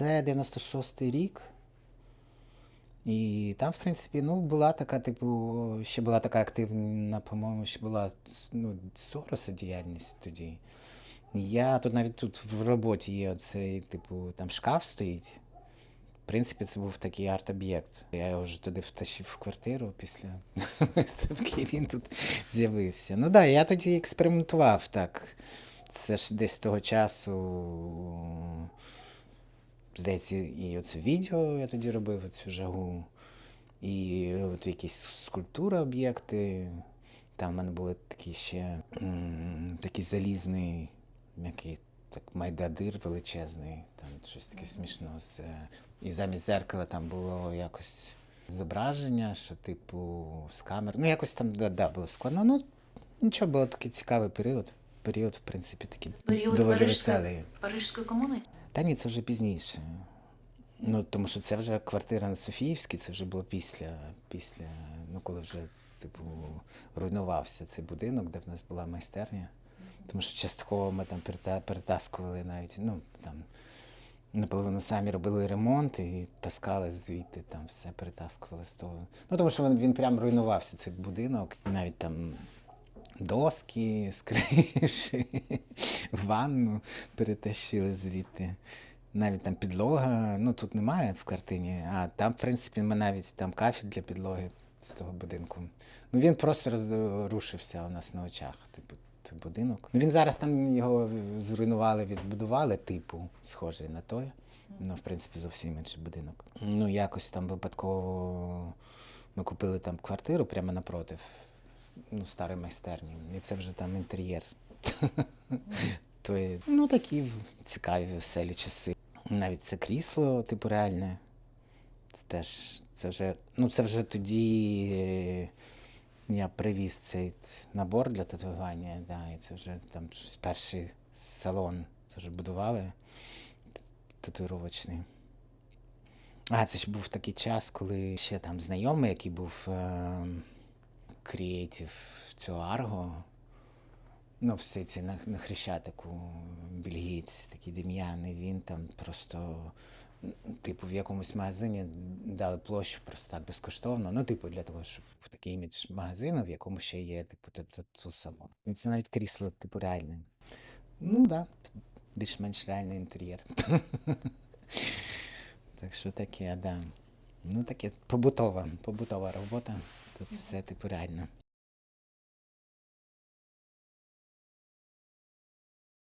Це 96-й рік. І там, в принципі, ну, була така, типу, ще була така активна, по-моєму, ще була ну, Сороса діяльність тоді. Я тут навіть тут в роботі є оцей, типу, там шкаф стоїть. В принципі, це був такий арт-об'єкт. Я його вже туди втащив в квартиру після виставки, він тут з'явився. Ну так, да, я тоді експериментував так. Це ж десь того часу. Здається, і оце відео я тоді робив, оцю жагу. І от якісь скульптури, об'єкти. Там в мене були такі ще такий залізний, м'який так майдадир величезний, там щось таке смішне. З, е, і замість зеркала там було якось зображення, що, типу, з камер. Ну, якось там да, да, було складно. Ну, нічого, було такий цікавий період. Період, в принципі, такий Період доволі Парижської- веселий. Парижської комуни? Та ні, це вже пізніше. Ну, тому що це вже квартира на Софіївській, це вже було після, після, ну коли вже, типу, руйнувався цей будинок, де в нас була майстерня. Тому що частково ми там перетаскували навіть, ну, там, наполовину самі робили ремонт і таскали звідти, там все перетаскували з того. Ну, тому що він, він прям руйнувався, цей будинок. Навіть там доски з ванну перетащили звідти. Навіть там підлога, ну тут немає в картині, а там, в принципі, ми навіть там кафель для підлоги з того будинку. Ну він просто розрушився у нас на очах, типу, той будинок. Ну він зараз там його зруйнували, відбудували, типу, схожий на той. Ну, в принципі, зовсім інший будинок. Ну, якось там випадково ми купили там квартиру прямо напротив ну, старої майстерні. І це вже там інтер'єр. То є, ну, такі цікаві, веселі часи. Навіть це крісло, типу, реальне. Це теж, це вже, ну, це вже тоді е, я привіз цей набор для татуювання, да, і це вже там щось перший салон теж будували татуїровочний. А, це ж був такий час, коли ще там знайомий, який був е, креатив цього Арго. Ну, все це на, на Хрещатику, бельгієць, такий Дем'ян, він там просто, типу, в якомусь магазині дали площу просто так безкоштовно. Ну, типу, для того, щоб в такий імідж магазину, в якому ще є, типу, тату салон. І це навіть крісло, типу, реальне. Ну, так, да, більш-менш реальний інтер'єр. Так що таке, да. Ну, таке побутова, побутова робота. Тут все, типу, реально.